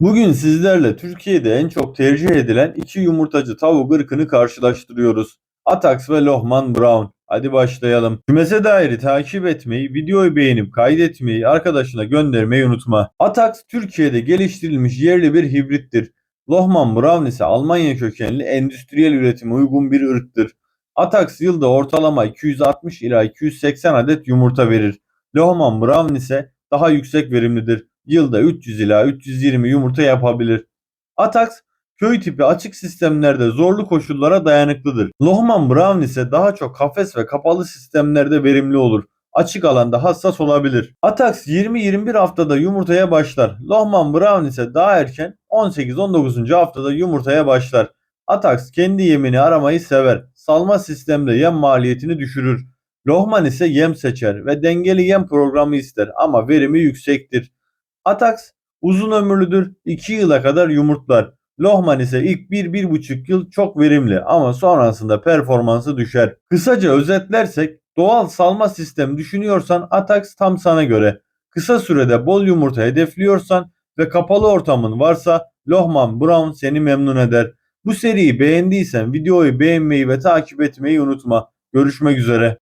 Bugün sizlerle Türkiye'de en çok tercih edilen iki yumurtacı tavuk ırkını karşılaştırıyoruz. Atax ve Lohman Brown. Hadi başlayalım. Kümese dairi takip etmeyi, videoyu beğenip kaydetmeyi, arkadaşına göndermeyi unutma. Atax Türkiye'de geliştirilmiş yerli bir hibrittir. Lohman Brown ise Almanya kökenli endüstriyel üretime uygun bir ırktır. Atax yılda ortalama 260 ila 280 adet yumurta verir. Lohman Brown ise daha yüksek verimlidir. Yılda 300 ila 320 yumurta yapabilir. Atax köy tipi açık sistemlerde zorlu koşullara dayanıklıdır. Lohman Brown ise daha çok kafes ve kapalı sistemlerde verimli olur. Açık alanda hassas olabilir. Atax 20-21 haftada yumurtaya başlar. Lohman Brown ise daha erken 18-19. haftada yumurtaya başlar. Atax kendi yemini aramayı sever. Salma sistemde yem maliyetini düşürür. Lohman ise yem seçer ve dengeli yem programı ister ama verimi yüksektir. Atax uzun ömürlüdür. 2 yıla kadar yumurtlar. Lohman ise ilk 1-1,5 yıl çok verimli ama sonrasında performansı düşer. Kısaca özetlersek doğal salma sistem düşünüyorsan Atax tam sana göre. Kısa sürede bol yumurta hedefliyorsan ve kapalı ortamın varsa Lohman Brown seni memnun eder. Bu seriyi beğendiysen videoyu beğenmeyi ve takip etmeyi unutma. Görüşmek üzere.